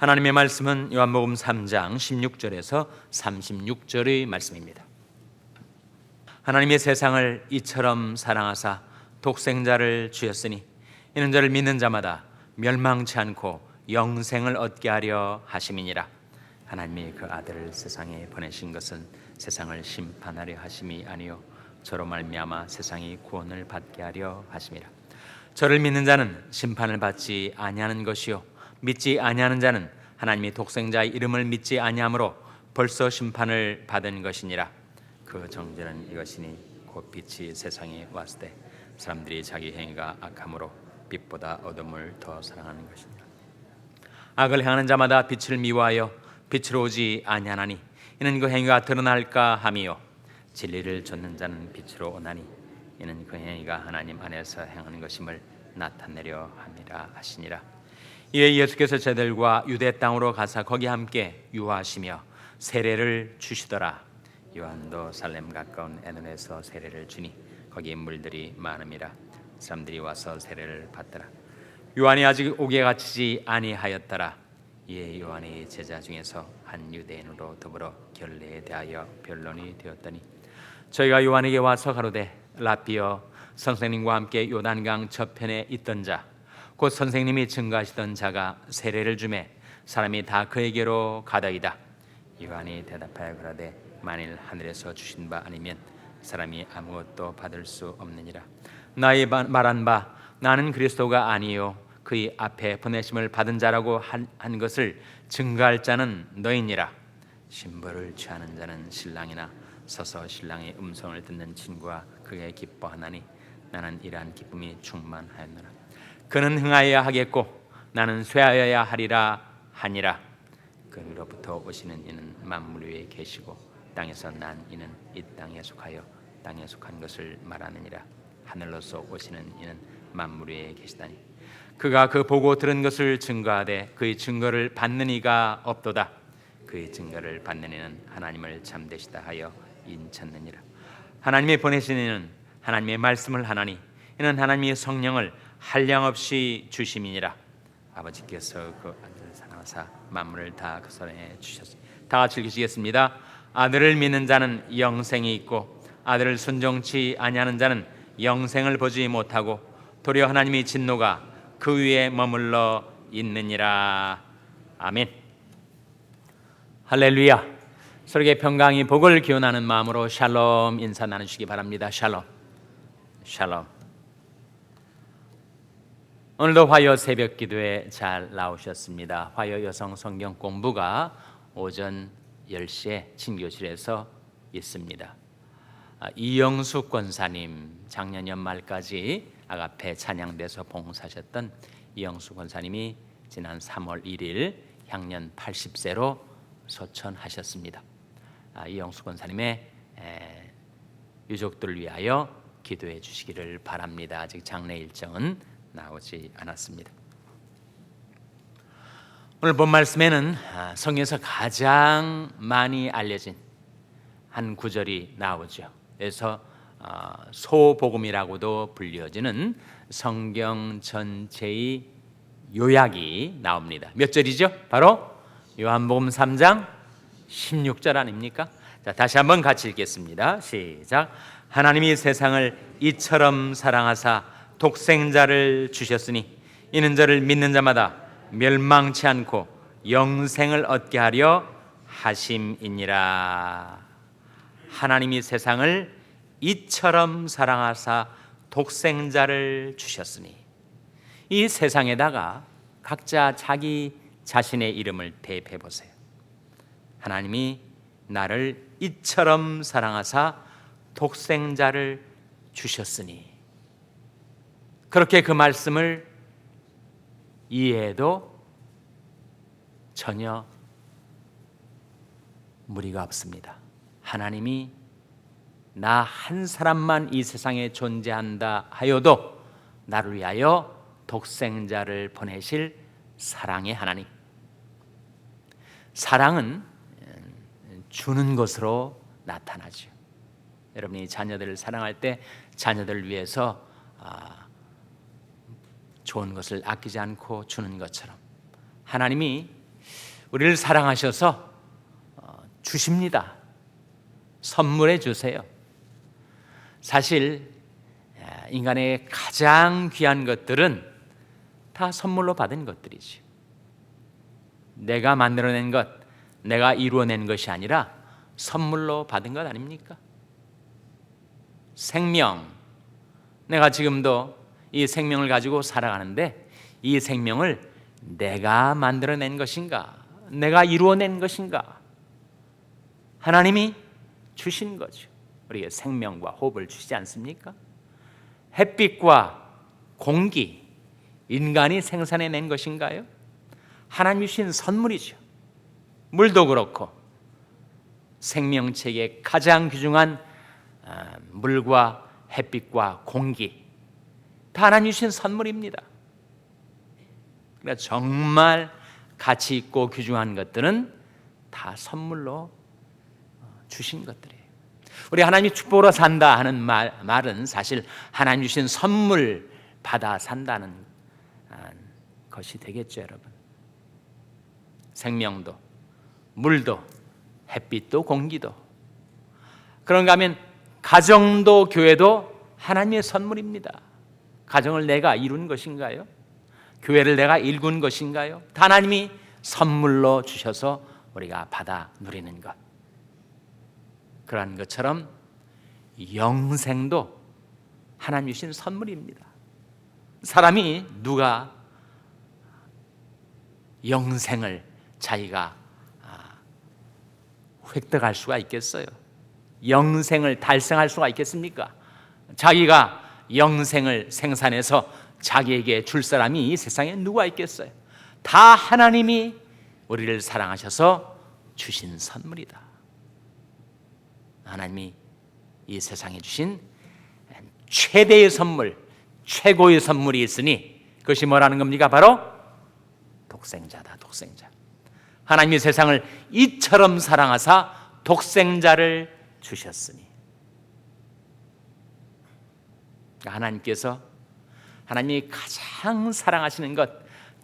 하나님의 말씀은 요한복음 3장 16절에서 36절의 말씀입니다. 하나님의 세상을 이처럼 사랑하사 독생자를 주셨으니 이는 저를 믿는 자마다 멸망치 않고 영생을 얻게 하려 하심이니라. 하나님이 그 아들을 세상에 보내신 것은 세상을 심판하려 하심이 아니요 저로 말미암아 세상이 구원을 받게 하려 하심이라. 저를 믿는 자는 심판을 받지 아니하는 것이요 믿지 아니하는 자는 하나님의 독생자의 이름을 믿지 아니하므로 벌써 심판을 받은 것이니라. 그 정죄는 이것이니 곧 빛이 세상에 왔을 때 사람들이 자기 행위가 악함으로 빛보다 어둠을 더 사랑하는 것입니다. 악을 행하는 자마다 빛을 미워하여 빛으로 오지 아니하나니 이는 그 행위가 드러날까 함이요 진리를 좇는 자는 빛으로 오나니 이는 그 행위가 하나님 안에서 행하는 것임을 나타내려 함이라 하시니라. 이에 예수께서 제들과 유대 땅으로 가사 거기 함께 유하시며 세례를 주시더라. 요한도 살렘 가까운 에논에서 세례를 주니 거기 물들이 많음이라. 사람들이 와서 세례를 받더라. 요한이 아직 옥에 갇히지 아니하였더라. 이에 요한의 제자 중에서 한 유대인으로 더불어 결례에 대하여 변론이 되었더니 저희가 요한에게 와서 가로되 라피어 선생님과 함께 요단강 저편에 있던 자 곧 선생님이 증거하시던 자가 세례를 주매 사람이 다 그에게로 가다이다. 요한이 대답하여 그러되 만일 하늘에서 주신 바 아니면 사람이 아무것도 받을 수 없느니라. 나의 말한 바 나는 그리스도가 아니요 그의 앞에 보내심을 받은 자라고 한, 한 것을 증거할 자는 너희니라. 신부를 취하는 자는 신랑이나 서서 신랑의 음성을 듣는 친구와 그게 기뻐하나니 나는 이러한 기쁨이 충만하였노라. 그는 흥하여야 하겠고 나는 쇠하여야 하리라 하니라. 그로부터 오시는 이는 만물 위에 계시고 땅에서 난 이는 이 땅에 속하여 땅에 속한 것을 말하느니라. 하늘로서 오시는 이는 만물 위에 계시다니. 그가 그 보고 들은 것을 증거하되 그의 증거를 받는 이가 없도다. 그의 증거를 받는 이는 하나님을 참되시다 하여 인쳤느니라. 하나님이 보내신 이는 하나님의 말씀을 하나니 이는 하나님의 성령을 한량 없이 주심이니라. 아버지께서 그 아들을 사랑하사 만물을 다 그 손에 주셨으니 다 같이 읽으시겠습니다. 아들을 믿는 자는 영생이 있고 아들을 순종치 아니하는 자는 영생을 보지 못하고 도리어 하나님의 진노가 그 위에 머물러 있느니라. 아멘. 할렐루야. 서로에게 평강이 복을 기원하는 마음으로 샬롬 인사 나누시기 바랍니다. 샬롬. 샬롬. 오늘도 화요 새벽 기도에 잘 나오셨습니다. 화요 여성 성경 공부가 오전 10시에 친교실에서 있습니다. 아, 이영숙 권사님 작년 연말까지 아가페 찬양대서 봉사하셨던 이영숙 권사님이 지난 3월 1일 향년 80세로 소천하셨습니다. 아, 이영숙 권사님의 에, 유족들을 위하여 기도해 주시기를 바랍니다. 아직 장례 일정은 나오지 않았습니다. 오늘 본 말씀에는 아, 성경에서 가장 많이 알려진 한 구절이 나오죠. 그래서 어, 소복음이라고도 불려지는 성경 전체의 요약이 나옵니다. 몇 절이죠? 바로 요한복음 3장 16절 아닙니까? 자, 다시 한번 같이 읽겠습니다. 시작. 하나님이 세상을 이처럼 사랑하사 독생자를 주셨으니 이는 저를 믿는 자마다 멸망치 않고 영생을 얻게 하려 하심이니라. 하나님이 세상을 이처럼 사랑하사 독생자를 주셨으니 이 세상에다가 각자 자기 자신의 이름을 대입해 보세요. 하나님이 나를 이처럼 사랑하사 독생자를 주셨으니 그렇게 그 말씀을 이해해도 전혀 무리가 없습니다. 하나님이 나 한 사람만 이 세상에 존재한다 하여도 나를 위하여 독생자를 보내실 사랑의 하나님. 사랑은 주는 것으로 나타나죠. 여러분이 자녀들을 사랑할 때 자녀들을 위해서 아, 좋은 것을 아끼지 않고 주는 것처럼 하나님이 우리를 사랑하셔서 어, 주십니다. 선물해 주세요. 사실 인간의 가장 귀한 것들은 다 선물로 받은 것들이지. 내가 만들어낸 것, 내가 이루어낸 것이 아니라 선물로 받은 것 아닙니까? 생명. 내가 지금도 이 생명을 가지고 살아가는데 이 생명을 내가 만들어낸 것인가? 내가 이루어낸 것인가? 하나님이 주신 거죠. 우리에게 생명과 호흡을 주시지 않습니까? 햇빛과 공기, 인간이 생산해낸 것인가요? 하나님 주신 선물이죠. 물도 그렇고 생명체의 가장 귀중한 아, 물과 햇빛과 공기 다 하나님 주신 선물입니다. 그러니까 정말 가치 있고 귀중한 것들은 다 선물로 어, 주신 것들이에요. 우리 하나님이 축복으로 산다 하는 말, 말은 사실 하나님 주신 선물 받아 산다는 아, 것이 되겠죠, 여러분. 생명도, 물도, 햇빛도, 공기도. 그런가 하면 가정도 교회도 하나님의 선물입니다. 가정을 내가 이룬 것인가요? 교회를 내가 일군 것인가요? 하나님이 선물로 주셔서 우리가 받아 누리는 것. 그러한 것처럼 영생도 하나님 주신 선물입니다. 사람이 누가 영생을 자기가 아, 획득할 수가 있겠어요? 영생을 달성할 수가 있겠습니까? 자기가 영생을 생산해서 자기에게 줄 사람이 이 세상에 누가 있겠어요? 다 하나님이 우리를 사랑하셔서 주신 선물이다. 하나님이 이 세상에 주신 최대의 선물, 최고의 선물이 있으니 그것이 뭐라는 겁니까? 바로 독생자다, 독생자. 하나님이 세상을 이처럼 사랑하사 독생자를 주셨으니 하나님께서 하나님이 가장 사랑하시는 것,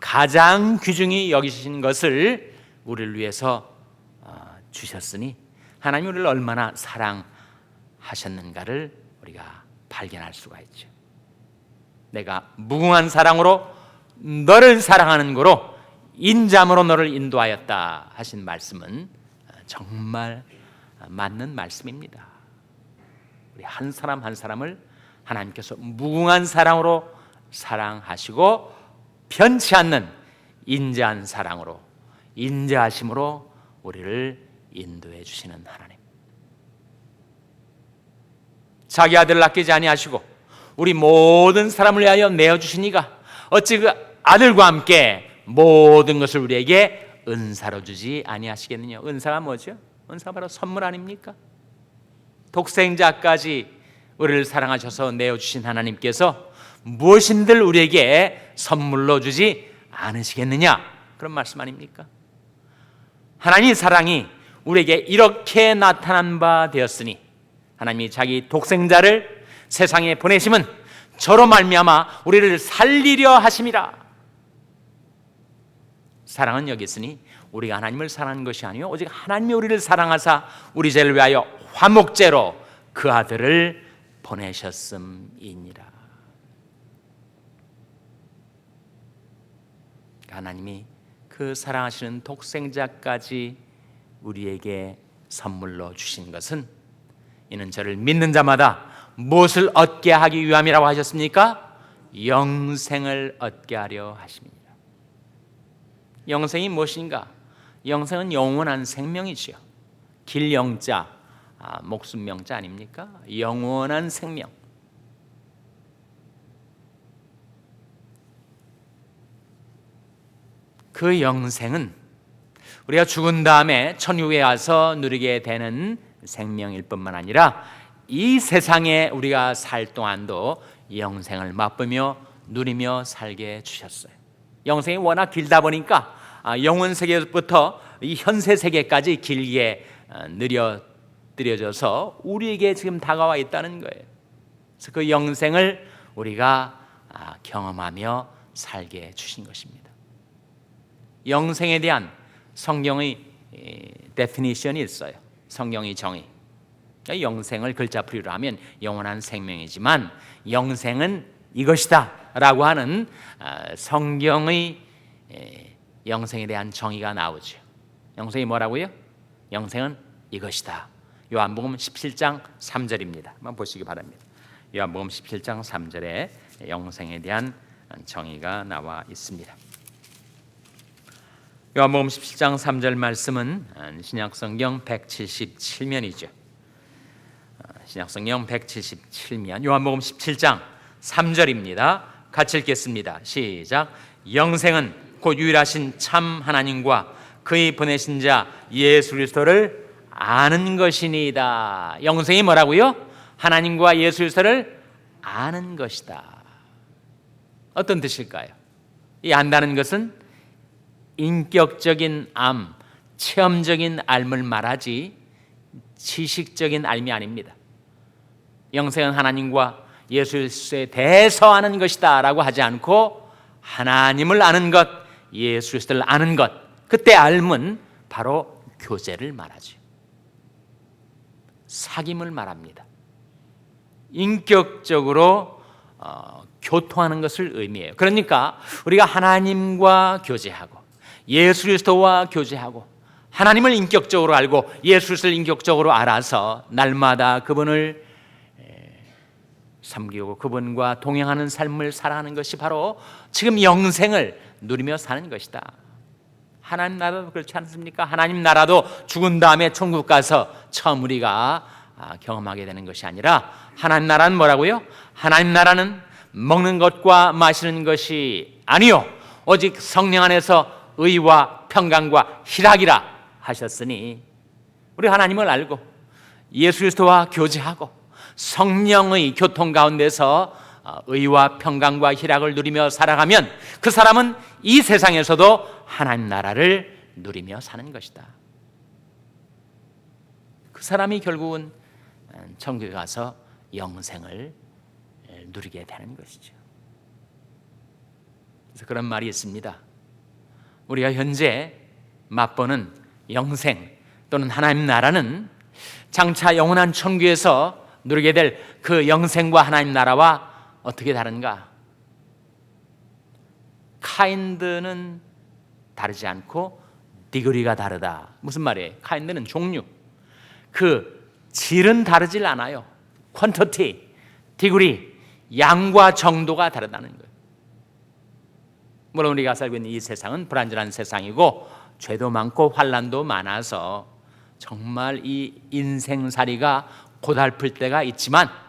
가장 귀중히 여기시는 것을 우리를 위해서 어, 주셨으니 하나님 우리를 얼마나 사랑하셨는가를 우리가 발견할 수가 있죠. 내가 무궁한 사랑으로 너를 사랑하는 거로 인자함으로 너를 인도하였다 하신 말씀은 정말 맞는 말씀입니다. 우리 한 사람 한 사람을 하나님께서 무궁한 사랑으로 사랑하시고 편치 않는 인자한 사랑으로 인자하심으로 우리를 인도해 주시는 하나님. 자기 아들을 아끼지 아니하시고 우리 모든 사람을 위하여 내어 주시니가 어찌 그 아들과 함께 모든 것을 우리에게 은사로 주지 아니하시겠느냐? 은사가 뭐죠? 은사가 바로 선물 아닙니까? 독생자까지 우리를 사랑하셔서 내어 주신 하나님께서 무엇인들 우리에게 선물로 주지 않으시겠느냐? 그런 말씀 아닙니까? 하나님의 사랑이 우리에게 이렇게 나타난 바 되었으니 하나님이 자기 독생자를 세상에 보내심은 저로 말미암아 우리를 살리려 하심이라. 사랑은 여기 있으니 우리가 하나님을 사랑하는 것이 아니요 오직 하나님이 우리를 사랑하사 우리 죄를 위하여 화목제로 그 아들을 보내셨음이니라. 하나님이 그 사랑하시는 독생자까지 우리에게 선물로 주신 것은 이는 저를 믿는 자마다 무엇을 얻게 하기 위함이라고 하셨습니까? 영생을 얻게 하려 하십니다. 영생이 무엇인가? 영생은 영원한 생명이지요. 길영자, 아, 목숨 명자 아닙니까? 영원한 생명. 그 영생은 우리가 죽은 다음에 천국에 와서 누리게 되는 생명일 뿐만 아니라 이 세상에 우리가 살 동안도 영생을 맛보며 누리며 살게 주셨어요. 영생이 워낙 길다 보니까 아, 영원 세계부터 이 현세 세계까지 길게 어, 느려 드려져서 우리에게 지금 다가와 있다는 거예요. 그래서 그 영생을 우리가 아, 경험하며 살게 주신 것입니다. 영생에 대한 성경의 데피니션이 있어요. 성경의 정의. 그러니까 영생을 글자풀이로 하면 영원한 생명이지만 영생은 이것이다라고 하는 아, 성경의 영생에 대한 정의가 나오죠. 영생이 뭐라고요? 영생은 이것이다. 요한복음 17장 3절입니다. 한번 보시기 바랍니다. 요한복음 17장 3절에 영생에 대한 정의가 나와 있습니다. 요한복음 17장 3절 말씀은 신약성경 177면이죠. 신약성경 177면 요한복음 17장 3절입니다. 같이 읽겠습니다. 시작. 영생은 곧 유일하신 참 하나님과 그의 보내신 자 예수 그리스도를 아는 것이니이다. 영생이 뭐라고요? 하나님과 예수 그리스도를 아는 것이다. 어떤 뜻일까요? 이 안다는 것은 인격적인 암, 체험적인 알을 말하지 지식적인 알미 아닙니다. 영생은 하나님과 예수 그리스도에 대해서 아는 것이다라고 하지 않고 하나님을 아는 것, 예수 그리스도를 아는 것. 그때 알은 바로 교제를 말하죠. 사귐을 말합니다. 인격적으로 어, 교통하는 것을 의미해요. 그러니까 우리가 하나님과 교제하고 예수 그리스도와 교제하고 하나님을 인격적으로 알고 예수 그리스도를 인격적으로 알아서 날마다 그분을 섬기고 그분과 동행하는 삶을 살아가는 것이 바로 지금 영생을 누리며 사는 것이다. 하나님 나라도 그렇지 않습니까? 하나님 나라도 죽은 다음에 천국 가서 처음 우리가 아, 경험하게 되는 것이 아니라 하나님 나라는 뭐라고요? 하나님 나라는 먹는 것과 마시는 것이 아니요 오직 성령 안에서 의와 평강과 희락이라 하셨으니 우리 하나님을 알고 예수 그리스도와 교제하고 성령의 교통 가운데서 어, 의와 평강과 희락을 누리며 살아가면 그 사람은 이 세상에서도 하나님 나라를 누리며 사는 것이다. 그 사람이 결국은 천국에 가서 영생을 누리게 되는 것이죠. 그래서 그런 말이 있습니다. 우리가 현재 맛보는 영생 또는 하나님 나라는 장차 영원한 천국에서 누리게 될 그 영생과 하나님 나라와 어떻게 다른가? 카인드는 다르지 않고 디그리가 다르다. 무슨 말이에요? 카인드는 종류. 그 질은 다르질 않아요. 퀀터티, 디그리, 양과 정도가 다르다는 거예요. 물론 우리가 살고 있는 이 세상은 불안전한 세상이고 죄도 많고 환란도 많아서 정말 이 인생살이가 고달플 때가 있지만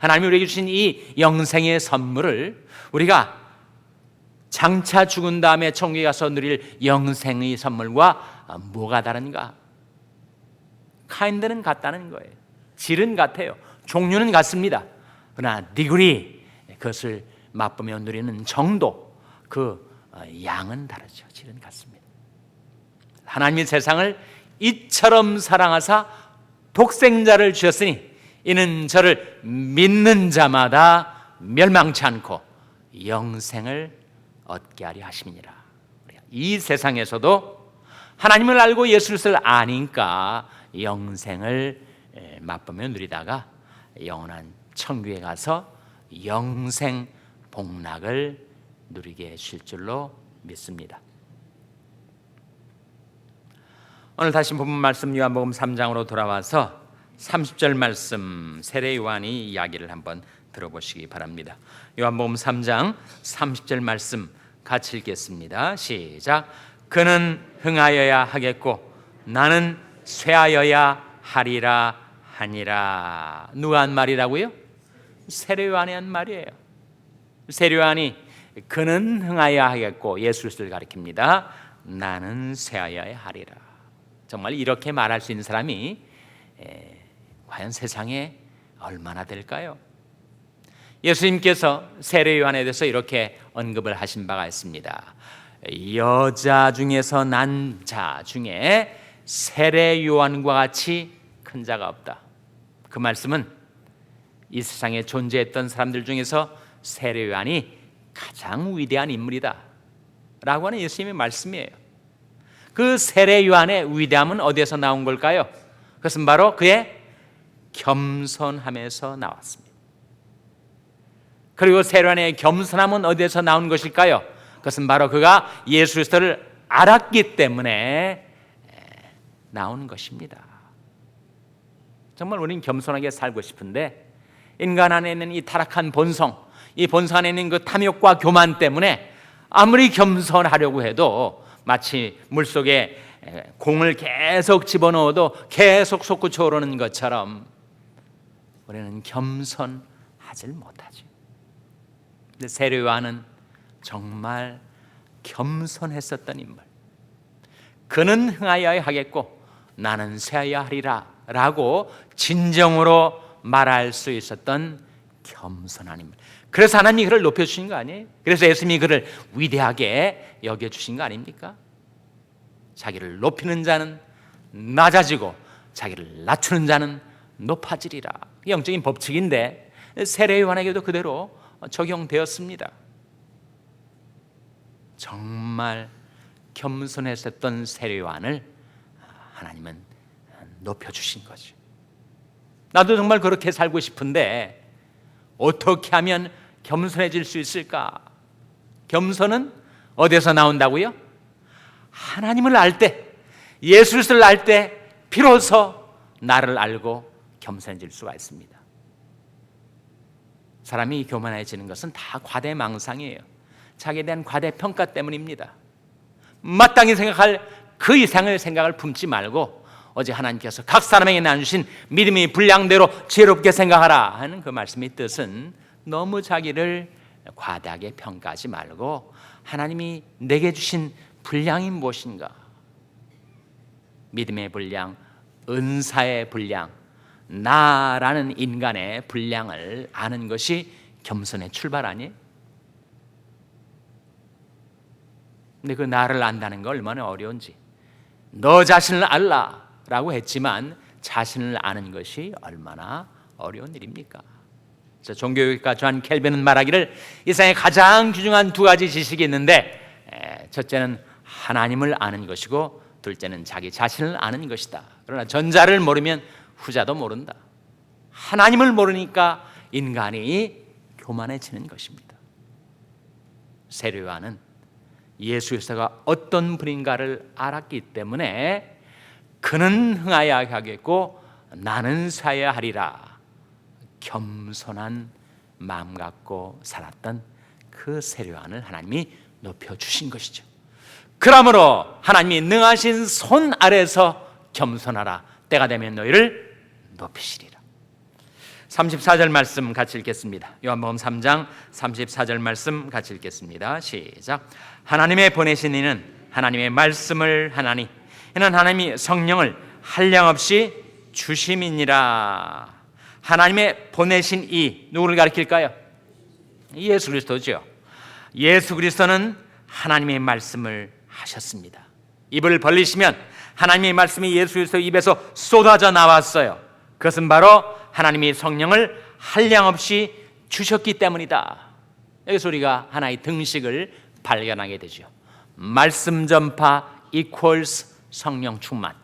하나님이 우리에게 주신 이 영생의 선물을 우리가 장차 죽은 다음에 천국에 가서 누릴 영생의 선물과 뭐가 다른가? 카인드는 같다는 거예요. 질은 같아요. 종류는 같습니다. 그러나 디그리 그것을 맛보며 누리는 정도 그 양은 다르죠. 질은 같습니다. 하나님이 세상을 이처럼 사랑하사 독생자를 주셨으니 이는 저를 믿는 자마다 멸망치 않고 영생을 얻게 하려 하심이니라. 이 세상에서도 하나님을 알고 예수 그리스도를 아니까 영생을 맛보며 누리다가 영원한 천국에 가서 영생 복락을 누리게 하실 줄로 믿습니다. 오늘 다시 본문 말씀 요한복음 3장으로 돌아와서 30절 말씀 세례 요한이 이야기를 한번 들어보시기 바랍니다. 요한복음 3장 30절 말씀 같이 읽겠습니다. 시작. 그는 흥하여야 하겠고 나는 쇠하여야 하리라 하니라. 누가 한 말이라고요? 세례 요한이 한 말이에요. 세례 요한이 그는 흥하여야 하겠고 예수 그리스도를 가리킵니다. 나는 쇠하여야 하리라. 정말 이렇게 말할 수 있는 사람이 에, 과연 세상에 얼마나 될까요? 예수님께서 세례 요한에 대해서 이렇게 언급을 하신 바가 있습니다. 여자 중에서 난 자 중에 세례 요한과 같이 큰 자가 없다. 그 말씀은 이 세상에 존재했던 사람들 중에서 세례 요한이 가장 위대한 인물이다. 라고 하는 예수님의 말씀이에요. 그 세례 요한의 위대함은 어디에서 나온 걸까요? 그것은 바로 그의 겸손함에서 나왔습니다. 그리고 요한의 겸손함은 어디에서 나온 것일까요? 그것은 바로 그가 예수 그리스도를 알았기 때문에 나오는 것입니다. 정말 우리는 겸손하게 살고 싶은데 인간 안에 있는 이 타락한 본성, 이 본성 안에 있는 그 탐욕과 교만 때문에 아무리 겸손하려고 해도 마치 물 속에 공을 계속 집어넣어도 계속 솟구쳐 오르는 것처럼 우리는 겸손하질 못하지. 근데 세례 요한은 정말 겸손했었던 인물. 그는 흥하여야 하겠고 나는 쇠하여야 하리라라고 진정으로 말할 수 있었던 겸손한 인물. 그래서 하나님이 그를 높여 주신 거 아니에요? 그래서 예수님이 그를 위대하게 여겨 주신 거 아닙니까? 자기를 높이는 자는 낮아지고 자기를 낮추는 자는 높아지리라. 영적인 법칙인데 세례 요한에게도 그대로 적용되었습니다. 정말 겸손했었던 세례 요한을 하나님은 높여 주신 거죠. 나도 정말 그렇게 살고 싶은데 어떻게 하면 겸손해질 수 있을까? 겸손은 어디서 나온다고요? 하나님을 알 때, 예수를 알 때 비로소 나를 알고 겸손해질 수가 있습니다. 사람이 교만해지는 것은 다 과대망상이에요. 자기에 대한 과대평가 때문입니다. 마땅히 생각할 그 이상의 생각을 품지 말고 어제 하나님께서 각 사람에게 나누신 믿음의 분량대로 지혜롭게 생각하라 하는 그 말씀의 뜻은 너무 자기를 과다하게 평가하지 말고 하나님이 내게 주신 분량이 무엇인가? 믿음의 분량, 은사의 분량, 나라는 인간의 분량을 아는 것이 겸손의 출발 아니에요? 근데 그 나를 안다는 거 얼마나 어려운지. 너 자신을 알라라고 했지만 자신을 아는 것이 얼마나 어려운 일입니까? 그래서 종교교육가 존 켈빈은 말하기를 이 세상에 가장 귀중한 두 가지 지식이 있는데 첫째는 하나님을 아는 것이고 둘째는 자기 자신을 아는 것이다. 그러나 전자를 모르면 후자도 모른다. 하나님을 모르니까 인간이 교만해지는 것입니다. 세례요한은 예수 그리스도가 어떤 분인가를 알았기 때문에 그는 흥하여 하겠고 나는 사야 하리라. 겸손한 마음 갖고 살았던 그 세례요한을 하나님이 높여 주신 것이죠. 그러므로 하나님이 능하신 손 아래서 겸손하라. 때가 되면 너희를 높이시리라. 34절 말씀 같이 읽겠습니다. 요한복음 3장 34절 말씀 같이 읽겠습니다. 시작. 하나님의 보내신 이는 하나님의 말씀을 하나니 이는 하나님이 성령을 한량 없이 주심이니라. 하나님의 보내신 이 누구를 가리킬까요? 예수 그리스도죠. 예수 그리스도는 하나님의 말씀을 하셨습니다. 입을 벌리시면 하나님의 말씀이 예수 그리스도 입에서 쏟아져 나왔어요. 그것은 바로 하나님이 성령을 한량없이 주셨기 때문이다. 여기서 우리가 하나의 등식을 발견하게 되죠. 말씀 전파 equals 성령 충만.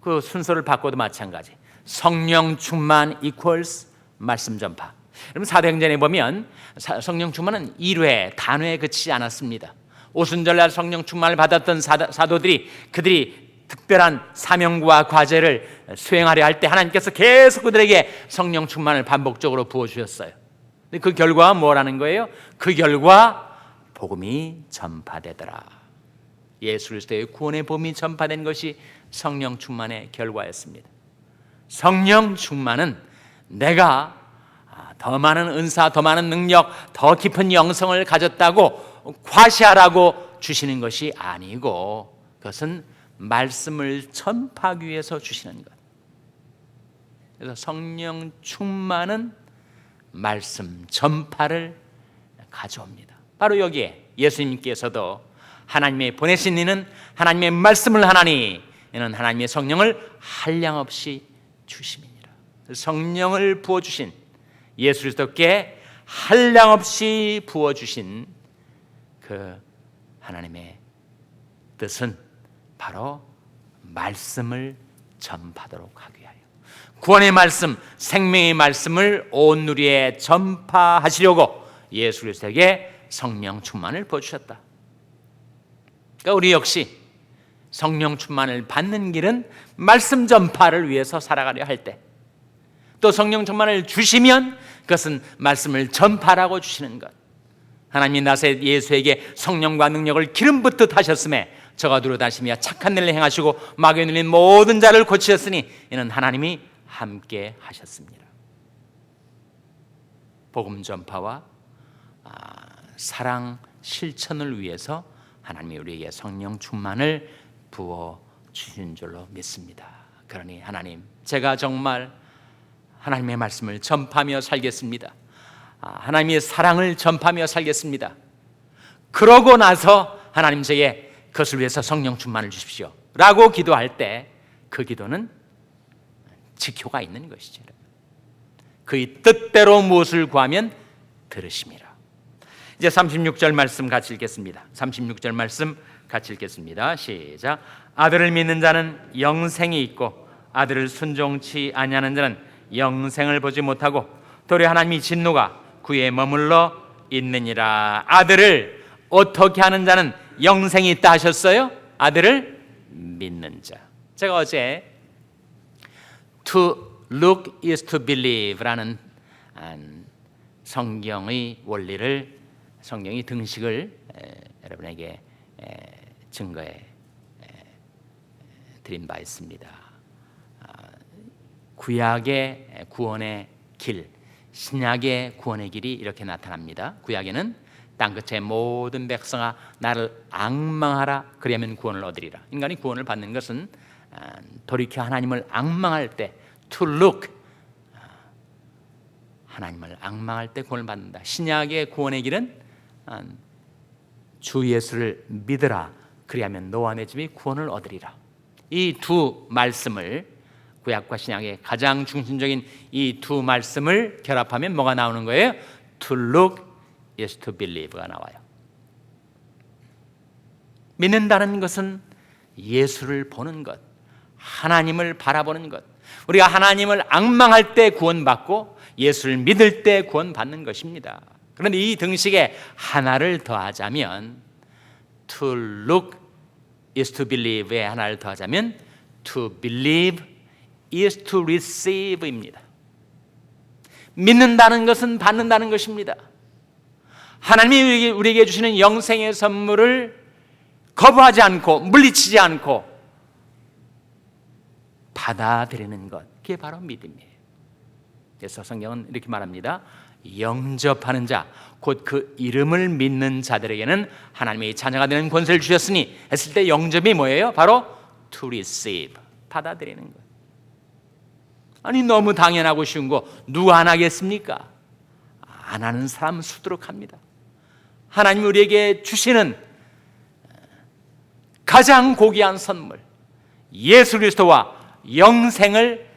그 순서를 바꿔도 마찬가지. 성령 충만 equals 말씀 전파. 여러분 사도행전에 보면 성령 충만은 1회 단회에 그치지 않았습니다. 오순절날 성령 충만을 받았던 사도, 들이 그들이 특별한 사명과 과제를 수행하려 할 때 하나님께서 계속 그들에게 성령 충만을 반복적으로 부어 주셨어요. 그 결과가 뭐라는 거예요? 그 결과 복음이 전파되더라. 예수 그리스도의 구원의 복음이 전파된 것이 성령 충만의 결과였습니다. 성령 충만은 내가 더 많은 은사, 더 많은 능력, 더 깊은 영성을 가졌다고 과시하라고 주시는 것이 아니고 그것은 말씀을 전파하기 위해서 주시는 것. 그래서 성령 충만은 말씀 전파를 가져옵니다. 바로 여기에 예수님께서도 하나님의 보내신 이는 하나님의 말씀을 하나니 이는 하나님의 성령을 한량 없이 주심이니라. 성령을 부어 주신 예수 그리스도께 한량 없이 부어 주신 그 하나님의 뜻은 바로 말씀을 전파하도록 하기 위하여 구원의 말씀, 생명의 말씀을 온 누리에 전파하시려고 예수 그리스도에게 성령 충만을 부어주셨다. 그러니까 우리 역시 성령 충만을 받는 길은 말씀 전파를 위해서 살아가려 할 때, 또 성령 충만을 주시면 그것은 말씀을 전파라고 주시는 것. 하나님이 나세 예수에게 성령과 능력을 기름 붓듯 하셨음에 저가 두루 다시며 착한 일을 행하시고 마귀에 눌린 모든 자를 고치셨으니 이는 하나님이 함께 하셨습니다. 복음 전파와 아, 사랑 실천을 위해서 하나님이 우리에게 성령 충만을 부어 주신 줄로 믿습니다. 그러니 하나님, 제가 정말 하나님의 말씀을 전파하며 살겠습니다. 아, 하나님의 사랑을 전파하며 살겠습니다. 그러고 나서 하나님 제게 그것을 위해서 성령 충만을 주십시오. 라고 기도할 때 그 기도는 지효가 있는 것이죠. 그의 뜻대로 무엇을 구하면 들으심이라. 이제 36절 말씀 같이 읽겠습니다. 36절 말씀 같이 읽겠습니다. 시작. 아들을 믿는 자는 영생이 있고 아들을 순종치 아니하는 자는 영생을 보지 못하고 도리어 하나님이 진노가 그에 머물러 있느니라. 아들을 어떻게 하는 자는 영생이 있다 하셨어요? 아들을 믿는 자. 제가 어제 to look is to believe라는 성경의 원리를 성경의 등식을 여러분에게 증거해 드린 바 있습니다. 아, 구약의 구원의 길, 신약의 구원의 길이 이렇게 나타납니다. 구약에는 땅 끝의 모든 백성아 나를 악망하라 그리하면 구원을 얻으리라. 인간이 구원을 받는 것은 아, 돌이켜 하나님을 악망할 때 to look 아, 하나님을 악망할 때 구원을 받는다. 신약의 구원의 길은 주 예수를 믿으라 그리하면 너와 내 집이 구원을 얻으리라. 이 두 말씀을 구약과 신약의 가장 중심적인 이 두 말씀을 결합하면 뭐가 나오는 거예요? To look is to believe가 나와요. 믿는다는 것은 예수를 보는 것, 하나님을 바라보는 것. 우리가 하나님을 악망할 때 구원받고 예수를 믿을 때 구원받는 것입니다. 그런데 이 등식에 하나를 더하자면 to look is to believe에 하나를 더하자면 to believe is to receive입니다. 믿는다는 것은 받는다는 것입니다. 하나님이 우리에게 주시는 영생의 선물을 거부하지 않고 물리치지 않고 받아들이는 것 그게 바로 믿음이에요. 그래서 성경은 이렇게 말합니다. 영접하는 자, 곧 그 이름을 믿는 자들에게는 하나님의 자녀가 되는 권세를 주셨으니 했을 때 영접이 뭐예요? 바로 to receive, 받아들이는 것. 아니 너무 당연하고 쉬운 거 누가 안 하겠습니까? 안 하는 사람 수두룩합니다. 하나님 우리에게 주시는 가장 고귀한 선물 예수 그리스도와 영생을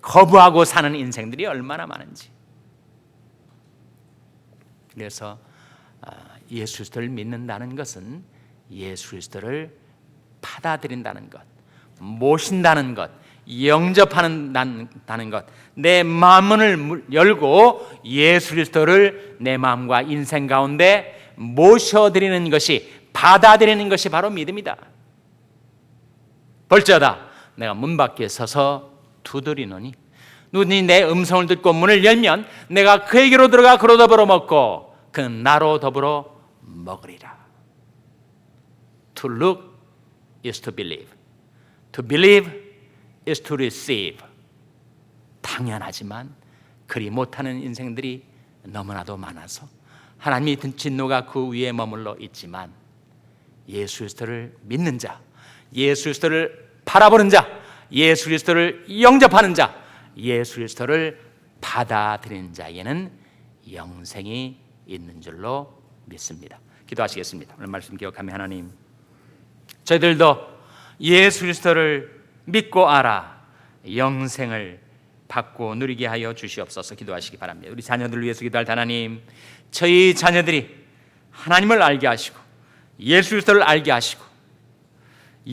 거부하고 사는 인생들이 얼마나 많은지. 그래서 아, 예수 그리스도를 믿는다는 것은 예수 그리스도를 받아들인다는 것, 모신다는 것, 영접하는다는 것, 내 마음을 열고 예수 그리스도를 내 마음과 인생 가운데 모셔드리는 것이 받아들이는 것이 바로 믿음이다. 벌쩌다 내가 문 밖에 서서 두드리노니 눈이 내 음성을 듣고 문을 열면 내가 그에게로 들어가 그로 더불어 먹고 그는 나로 더불어 먹으리라. To look is to believe. To believe is to receive. 당연하지만 그리 못하는 인생들이 너무나도 많아서 하나님의 진노가 그 위에 머물러 있지만 예수 그리스도를 믿는 자, 예수 그리스도를 바라보는 자, 예수 그리스도를 영접하는 자, 예수 그리스도를 받아들이는 자에게는 영생이 있는 줄로 믿습니다. 기도하시겠습니다. 오늘 말씀 기억하며 하나님, 저희들도 예수 그리스도를 믿고 알아 영생을 받고 누리게 하여 주시옵소서 기도하시기 바랍니다. 우리 자녀들을 위해서 기도할 하나님, 저희 자녀들이 하나님을 알게 하시고 예수 그리스도를 알게 하시고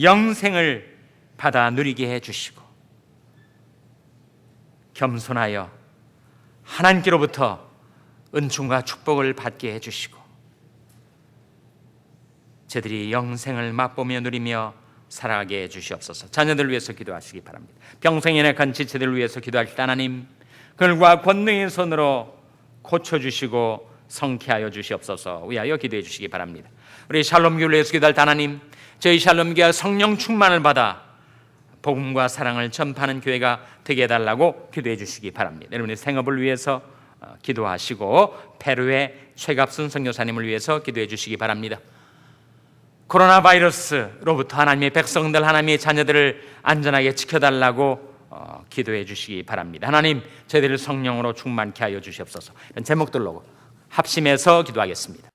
영생을 받아 누리게 해 주시고 겸손하여 하나님께로부터 은총과 축복을 받게 해 주시고 저들이 영생을 맛보며 누리며 살아가게 해 주시옵소서. 자녀들 위해서 기도하시기 바랍니다. 평생 연약한 지체들을 위해서 기도하실 때 하나님 그들과 권능의 손으로 고쳐 주시고 성쾌하여 주시옵소서. 위하여 기도해 주시기 바랍니다. 우리 샬롬 위해서 기도할 때 하나님 저희 샬롬 교회가 성령 충만을 받아 복음과 사랑을 전파하는 교회가 되게 해달라고 기도해 주시기 바랍니다. 여러분의 생업을 위해서 어, 기도하시고 페루의 최갑순 선교사님을 위해서 기도해 주시기 바랍니다. 코로나 바이러스로부터 하나님의 백성들, 하나님의 자녀들을 안전하게 지켜달라고 어, 기도해 주시기 바랍니다. 하나님, 저희들을 성령으로 충만케 하여 주시옵소서. 이런 제목들로 합심해서 기도하겠습니다.